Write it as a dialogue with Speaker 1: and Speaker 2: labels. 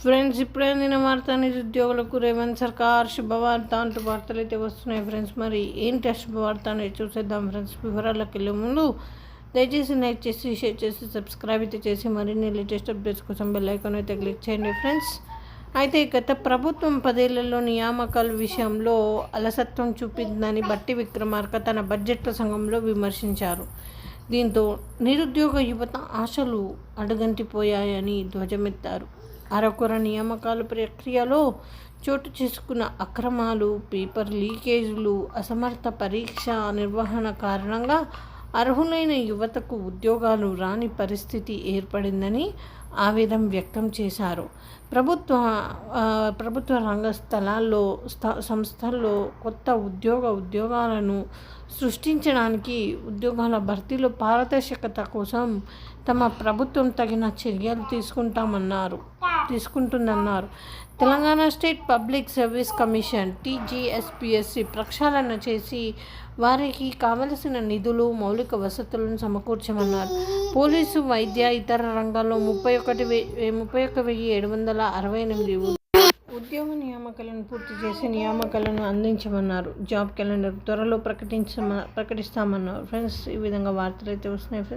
Speaker 1: Friends ఇప్పుడే నిన్న వార్త నిరుద్యోగులకు రేవంత్ సర్కార్ శుభవార్త అంటూ వార్తలు అయితే వస్తున్నాయి ఫ్రెండ్స్. మరి ఏంటి ఆ శుభవార్త అనేది చూసేద్దాం ఫ్రెండ్స్. వివరాలకు వెళ్ళే ముందు దయచేసి లైక్ చేసి షేర్ చేసి సబ్స్క్రైబ్ అయితే చేసి మరిన్ని లేటెస్ట్ అప్డేట్స్ కోసం బెల్ ఐకాన్ అయితే క్లిక్ చేయండి ఫ్రెండ్స్. అయితే గత ప్రభుత్వం పదేళ్ళలో నియామకాల విషయంలో అలసత్వం చూపిందని బట్టి విక్రమార్క తన బడ్జెట్ ప్రసంగంలో విమర్శించారు. దీంతో నిరుద్యోగ యువత ఆశలు అడుగంటిపోయాయని ధ్వజమెత్తారు. అరకొర నియామకాల ప్రక్రియలో చోటు చేసుకున్న అక్రమాలు పేపర్ లీకేజీలు అసమర్థ పరీక్ష నిర్వహణ కారణంగా అర్హులైన యువతకు ఉద్యోగాలు రాని పరిస్థితి ఏర్పడిందని ఆవేదన వ్యక్తం చేశారు. ప్రభుత్వ ప్రభుత్వ రంగ స్థలాల్లో స్థ సంస్థల్లో కొత్త ఉద్యోగ ఉద్యోగాలను సృష్టించడానికి ఉద్యోగాల భర్తీలో పారదర్శకత కోసం తమ ప్రభుత్వం తగిన చర్యలు తీసుకుంటామన్నారు. తీసుకుంటుందన్నారు. Telangana state public service commission TGSPSC ప్రక్షాళన చేసి వారికి కావలసిన నిధులు మౌలిక వసతులను సమకూర్చమన్నారు. పోలీసు వైద్య ఇతర రంగాల్లో ముప్పై ఒకటి వెయ్యి ముప్పై ఒక్క వెయ్యి ఏడు వందల అరవై ఎనిమిది ఉద్యోగ నియామకాలను పూర్తి చేసి నియామకాలను అందించమన్నారు. జాబ్ క్యాలెండర్ త్వరలో ప్రకటించమ ప్రకటిస్తామన్నారు. ఫ్రెండ్స్ ఈ విధంగా వార్తలు అయితే వస్తున్నాయి. ఫ్రెండ్స్